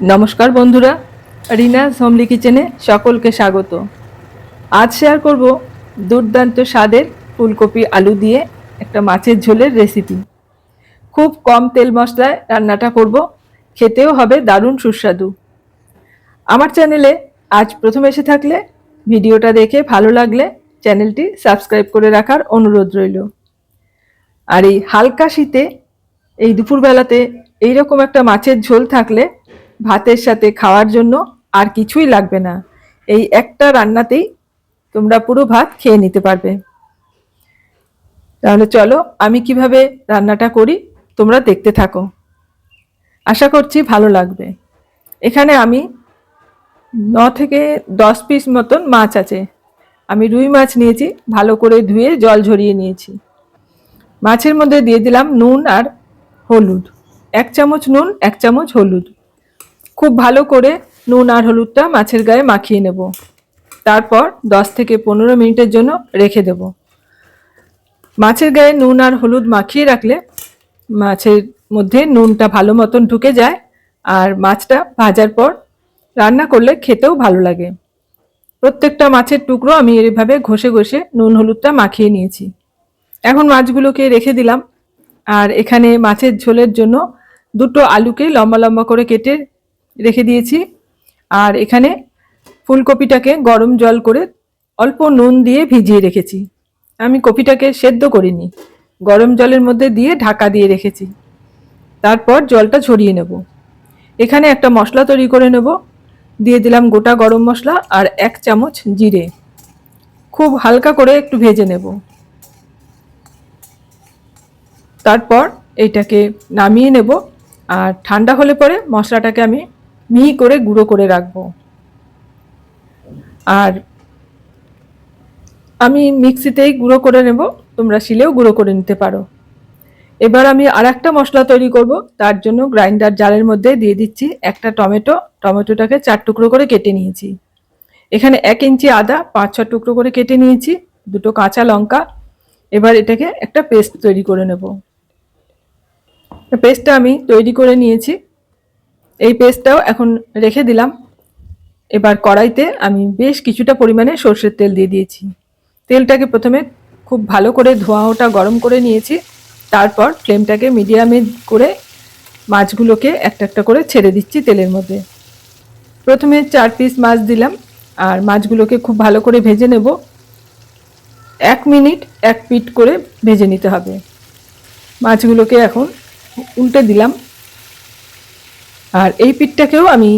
নমস্কার বন্ধুরা রিনাস হোমলি কিচেনে সকলকে স্বাগত। আজ শেয়ার করব দুর্দান্ত স্বাদের ফুলকপি আলু দিয়ে একটা মাছের ঝোলের রেসিপি খুব কম তেল মশলায় রান্নাটা করব, খেতেও হবে দারুণ সুস্বাদু। আমার চ্যানেলে আজ প্রথম এসে থাকলে ভিডিওটা দেখে ভালো লাগলে চ্যানেলটি সাবস্ক্রাইব করে রাখার অনুরোধ রইল। আর এই হালকা শীতে এই দুপুরবেলাতে এইরকম একটা মাছের ঝোল থাকলে ভাতের সাথে খাওয়ার জন্য আর কিছুই লাগবে না। এই একটা রান্নাতেই তোমরা পুরো ভাত খেয়ে নিতে পারবে। তাহলে চলো, আমি কীভাবে রান্নাটা করি তোমরা দেখতে থাকো। আশা করছি ভালো লাগবে। এখানে আমি ন থেকে দশ পিস মতন মাছ আছে। আমি রুই মাছ নিয়েছি, ভালো করে ধুয়ে জল ঝরিয়ে নিয়েছি। মাছের মধ্যে দিয়ে দিলাম নুন আর হলুদ। এক চামচ নুন, এক চামচ হলুদ। খুব ভালো করে নুন আর হলুদটা মাছের গায়ে মাখিয়ে নেব। তারপর দশ থেকে পনেরো মিনিটের জন্য রেখে দেব। মাছের গায়ে নুন আর হলুদ মাখিয়ে রাখলে মাছের মধ্যে নুনটা ভালো মতন ঢুকে যায় আর মাছটা ভাজার পর রান্না করলে খেতেও ভালো লাগে। প্রত্যেকটা মাছের টুকরো আমি এইভাবে ঘষে ঘষে নুন হলুদটা মাখিয়ে নিয়েছি। এখন মাছগুলোকে রেখে দিলাম। আর এখানে মাছের ঝোলের জন্য দুটো আলুকে লম্বা লম্বা করে কেটে রেখে দিয়েছি। আর এখানে ফুলকপিটাকে গরম জল করে অল্প নুন দিয়ে ভিজিয়ে রেখেছি। আমি কপিটাকে সেদ্ধ করিনি। গরম জলের মধ্যে দিয়ে ঢাকা দিয়ে রেখেছি। তারপর জলটা ছড়িয়ে নেব। এখানে একটা মশলা তৈরি করে নেব। দিয়ে দিলাম গোটা গরম মশলা আর এক চামচ জিরে। খুব হালকা করে একটু ভেজে নেব। তারপর এইটাকে নামিয়ে নেব। আর ঠান্ডা হলে পরে মশলাটাকে আমি মিহি করে গুঁড়ো করে রাখব। আর আমি মিক্সিতেই গুঁড়ো করে নেব, তোমরা শিলেও গুঁড়ো করে নিতে পারো। এবার আমি আর একটা মশলা তৈরি করব, তার জন্য গ্রাইন্ডার জারের মধ্যে দিয়ে দিচ্ছি একটা টমেটো। টমেটোটাকে চার টুকরো করে কেটে নিয়েছি। এখানে এক ইঞ্চি আদা, পাঁচ ছ টুকরো করে কেটে নিয়েছি, দুটো কাঁচা লঙ্কা। এবার এটাকে একটা পেস্ট তৈরি করে নেব। পেস্টটা আমি তৈরি করে নিয়েছি। এই পেস্টটাও এখন রেখে দিলাম। এবার কড়াইতে আমি বেশ কিছুটা পরিমাণে সর্ষের তেল দিয়ে দিয়েছি। তেলটাকে প্রথমে খুব ভালো করে ধোঁয়া ওটা গরম করে নিয়েছি। তারপর ফ্লেমটাকে মিডিয়ামে করে মাছগুলোকে একটা একটা করে ছেড়ে দিচ্ছি তেলের মধ্যে। প্রথমে চার পিস মাছ দিলাম আর মাছগুলোকে খুব ভালো করে ভেজে নেব। এক মিনিট এক পিট করে ভেজে নিতে হবে। মাছগুলোকে এখন উল্টে দিলাম। আর এই পিঠটাকেও আমি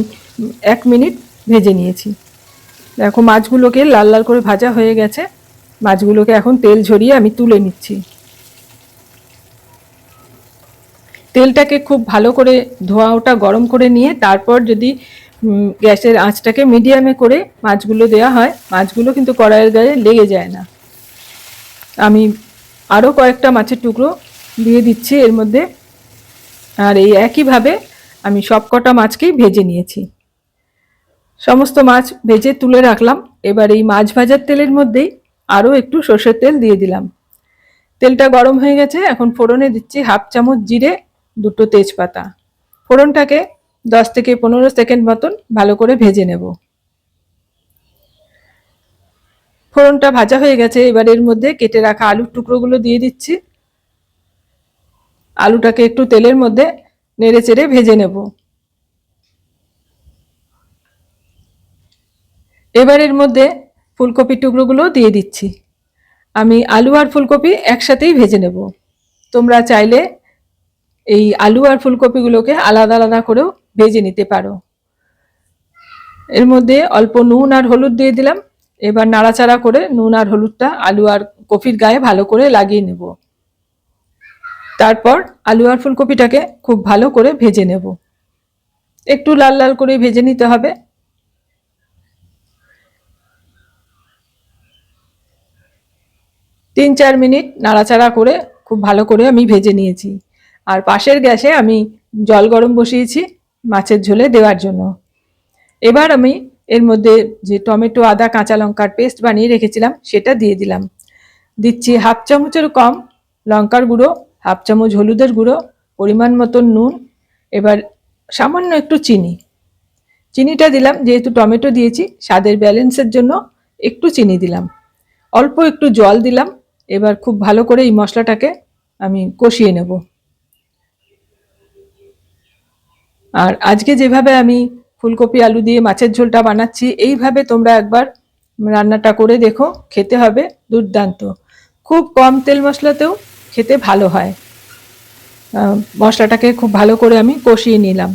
এক মিনিট ভেজে নিয়েছি। দেখো, মাছগুলোকে লাল লাল করে ভাজা হয়ে গেছে। মাছগুলোকে এখন তেল ঝরিয়ে আমি তুলে নিচ্ছি। তেলটাকে খুব ভালো করে ধোয়া ওটা গরম করে নিয়ে তারপর যদি গ্যাসের আঁচটাকে মিডিয়ামে করে মাছগুলো দেওয়া হয়, মাছগুলো কিন্তু কড়াইয়ের গায়ে লেগে যায় না। আমি আরও কয়েকটা মাছের টুকরো দিয়ে দিচ্ছি এর মধ্যে। আর এই একইভাবে আমি সব কটা মাছকেই ভেজে নিয়েছি। সমস্ত মাছ ভেজে তুলে রাখলাম। এবার এই মাছ ভাজার তেলের মধ্যেই আরও একটু সর্ষের তেল দিয়ে দিলাম। তেলটা গরম হয়ে গেছে, এখন ফোড়নে দিচ্ছি হাফ চামচ জিরে, দুটো তেজপাতা। ফোড়নটাকে দশ থেকে পনেরো সেকেন্ড মতন ভালো করে ভেজে নেব। ফোড়নটা ভাজা হয়ে গেছে, এবার এর মধ্যে কেটে রাখা আলুর টুকরোগুলো দিয়ে দিচ্ছি। আলুটাকে একটু তেলের মধ্যে নেড়ে চেড়ে ভেজে নেব। এবার এর মধ্যে ফুলকপির টুকরোগুলো দিয়ে দিচ্ছি। আমি আলু আর ফুলকপি একসাথেই ভেজে নেব। তোমরা চাইলে এই আলু আর ফুলকপিগুলোকে আলাদা আলাদা করেও ভেজে নিতে পারো। এর মধ্যে অল্প নুন আর হলুদ দিয়ে দিলাম। এবার নাড়াচাড়া করে নুন আর হলুদটা আলু আর কফির গায়ে ভালো করে লাগিয়ে নেব। তারপর আলু আর ফুলকপিটাকে খুব ভালো করে ভেজে নেব। একটু লাল লাল করে ভেজে নিতে হবে। তিন চার মিনিট নাড়াচাড়া করে খুব ভালো করে আমি ভেজে নিয়েছি। আর পাশের গ্যাসে আমি জল গরম বসিয়েছি মাছের ঝোলে দেওয়ার জন্য। এবার আমি এর মধ্যে যে টমেটো, আদা, কাঁচা লঙ্কার পেস্ট বানিয়ে রেখেছিলাম, সেটা দিয়ে দিলাম। দিচ্ছি হাফ চামচের কম লঙ্কার গুঁড়ো হাফ চামচ হলুদের গুঁড়ো, পরিমাণ মতন নুন, এবার সামান্য একটু চিনি। চিনিটা দিলাম, যেহেতু টমেটো দিয়েছি, স্বাদের ব্যালেন্সের জন্য একটু চিনি দিলাম। অল্প একটু জল দিলাম, এবার খুব ভালো করে এই মশলাটাকে আমি কষিয়ে নেব। আর আজকে যেভাবে আমি ফুলকপি, আলু দিয়ে মাছের ঝোলটা বানাচ্ছি, এইভাবে তোমরা একবার রান্নাটা করে দেখো, খেতে হবে দুর্দান্ত। খুব কম তেল মশলাতেও খেতে ভালো হয়। মশলাটাকে খুব ভালো করে আমি কষিয়ে নিলাম।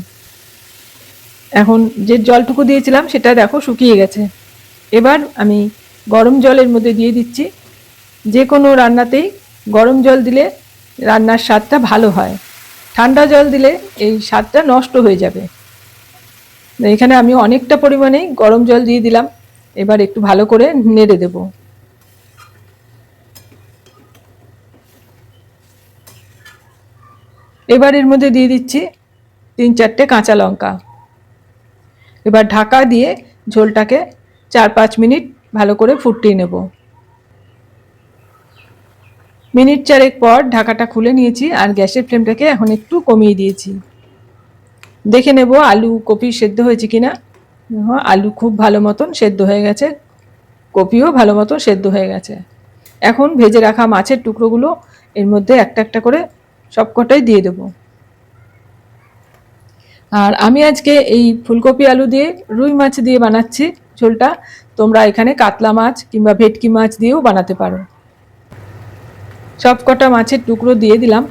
এখন যে জলটুকু দিয়েছিলাম সেটা দেখো শুকিয়ে গেছে। এবার আমি গরম জলের মধ্যে দিয়ে দিচ্ছি। যে কোনো রান্নাতেই গরম জল দিলে রান্নার স্বাদটা ভালো হয়। ঠান্ডা জল দিলে এই স্বাদটা নষ্ট হয়ে যাবে। এখানে আমি অনেকটা পরিমাণেই গরম জল দিয়ে দিলাম। এবার একটু ভালো করে নেড়ে দেব। এবার এর মধ্যে দিয়ে দিচ্ছি তিন চারটে কাঁচা লঙ্কা। এবার ঢাকা দিয়ে ঝোলটাকে চার পাঁচ মিনিট ভালো করে ফুটিয়ে নেব। মিনিট চারেক পর ঢাকাটা খুলে নিয়েছি আর গ্যাসের ফ্লেমটাকে এখন একটু কমিয়ে দিয়েছি। দেখে নেব আলু কপি সেদ্ধ হয়েছে কি না আলু খুব ভালো মতন সেদ্ধ হয়ে গেছে। কপিও ভালো মতো সেদ্ধ হয়ে গেছে। এখন ভেজে রাখা মাছের টুকরোগুলো এর মধ্যে একটা একটা করে সবকটাই দিয়ে দেবো। আর আমি আজকে এই ফুলকপি আলু দিয়ে রুই মাছ দিয়ে বানাচ্ছি ঝোলটা। তোমরা এখানে কাতলা মাছ কিংবা ভেটকি মাছ দিয়েও বানাতে পারো। সব কটা মাছের টুকরো দিয়ে দিলাম।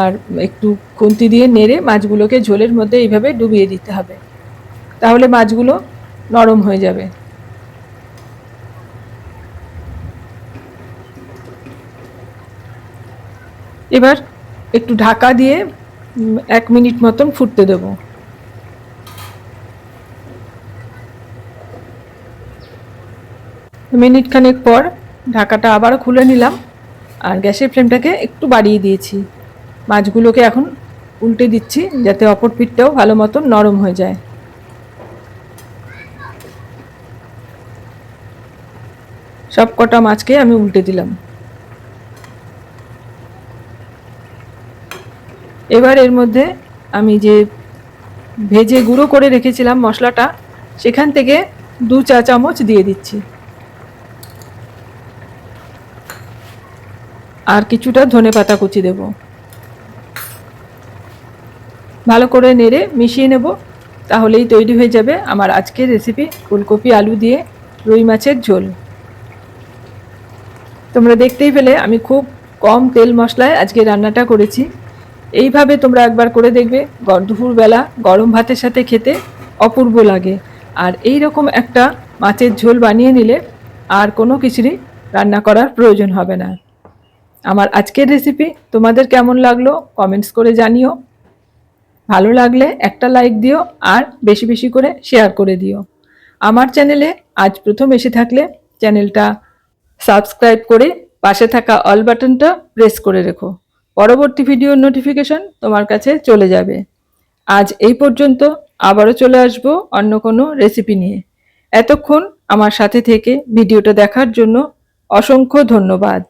আর একটু খুন্তি দিয়ে নেড়ে মাছগুলোকে ঝোলের মধ্যে এইভাবে ডুবিয়ে দিতে হবে। তাহলে মাছগুলো নরম হয়ে যাবে। এবার একটু ঢাকা দিয়ে এক মিনিট মতন ফুটতে দেবো। মিনিট খানেক পর ঢাকাটা আবার খুলে নিলাম আর গ্যাসের ফ্লেমটাকে একটু বাড়িয়ে দিয়েছি। মাছগুলোকে এখন উল্টে দিচ্ছি যাতে অপর পিঠটাও ভালো মতন নরম হয়ে যায়। সব কটা মাছকে আমি উল্টে দিলাম। এবার এর মধ্যে আমি যে ভেজে গুঁড়ো করে রেখেছিলাম মশলাটা, সেখান থেকে দু চা চামচ দিয়ে দিচ্ছি। আর কিছুটা ধনে পাতা কুচি দেব। ভালো করে নেড়ে মিশিয়ে নেব, তাহলেই তৈরি হয়ে যাবে আমার আজকের রেসিপি ফুলকপি, আলু দিয়ে রুই মাছের ঝোল। তোমরা দেখতেই পেলে, আমি খুব কম তেল মশলায় আজকে রান্নাটা করেছি। এইভাবে তোমরা একবার করে দেখবে। দুপুরবেলা গরম ভাতের সাথে খেতে অপূর্ব লাগে। আর এই রকম একটা মাছের ঝোল বানিয়ে নিলে আর কোনো কিছুরই রান্না করার প্রয়োজন হবে না। আমার আজকের রেসিপি তোমাদের কেমন লাগল কমেন্টস করে জানিও। ভালো লাগলে একটা লাইক দিও আর বেশি বেশি করে শেয়ার করে দিও। আমার চ্যানেলে আজ প্রথম এসে থাকলে চ্যানেলটা সাবস্ক্রাইব করে পাশে থাকা অল বাটনটা প্রেস করে রেখো। পরবর্তী ভিডিওর নোটিফিকেশন তোমার কাছে চলে যাবে। আজ এই পর্যন্ত আবারও চলে আসব অন্য কোনো রেসিপি নিয়ে। এতক্ষণ আমার সাথে থেকে ভিডিওটা দেখার জন্য অসংখ্য ধন্যবাদ।